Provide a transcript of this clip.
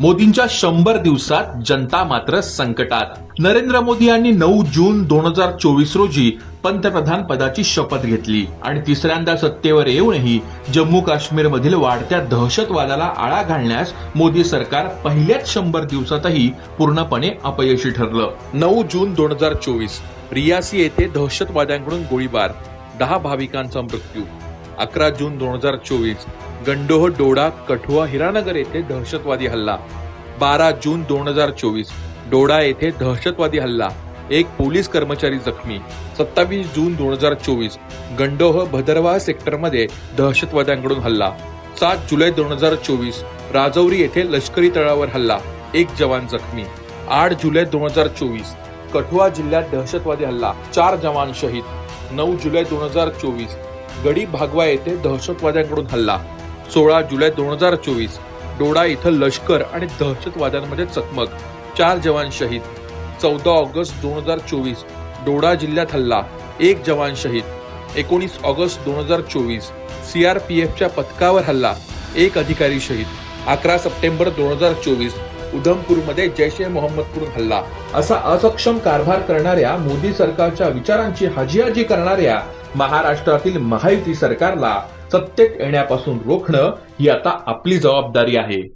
मोदींच्या शंभर दिवसात जनता मात्र संकटात. नरेंद्र मोदी यांनी नऊ जून दोन हजार चोवीस रोजी पंतप्रधान पदाची शपथ घेतली आणि तिसऱ्यांदा सत्तेवर येऊनही जम्मू काश्मीरमधील वाढत्या दहशतवादाला आळा घालण्यास मोदी सरकार पहिल्याच शंभर दिवसातही पूर्णपणे अपयशी ठरलं. नऊ जून दोन हजार चोवीस रियासी येथे दहशतवाद्यांकडून गोळीबार दहा भाविकांचा मृत्यू. अकरा जून दोन हजार चोवीस गंडोह डोडा कठुआ हिरानगर येथे दहशतवादी हल्ला. बारा जून दोन हजार चोवीस डोडा येथे दहशतवादी हल्ला. एक पोलीस कर्मचारी जखमी. सत्तावीस जून दोन हजार चोवीस गंडोह भदरवाह सेक्टरमध्ये दहशतवाद्यांकडून हल्ला. सात जुलै दोन हजार चोवीस राजौरी येथे लष्करी तळावर हल्ला. एक जवान जखमी. आठ जुलै दोन हजार चोवीस कठुआ जिल्ह्यात दहशतवादी हल्ला. चार जवान शहीद. नऊ जुलै दोन हजार चोवीस गडी भागवा येथे दहशतवाद्यांकडून हल्ला. सोळा जुलै दोन हजार चोवीस डोडा इथं लष्कर आणि दहशतवाद्यांमध्ये चकमक. चार जवान शहीद. चौदा ऑगस्ट दोन हजार चोवीस डोडा जिल्ह्यात हल्ला. एक जवान शहीद. एकोणीस ऑगस्ट दोन हजार चोवीस सीआरपीएफच्या पथकावर हल्ला. एक अधिकारी शहीद. अकरा सप्टेंबर दोन हजार चोवीस उधमपूरमध्ये जैश ए मोहम्मदकडून हल्ला. असा असक्षम कारभार करणाऱ्या मोदी सरकारच्या विचारांची हजीहाजी करणाऱ्या महाराष्ट्रातील महायुती सरकारला सत्तेत येण्यापासून रोखणं ही आता आपली जबाबदारी आहे.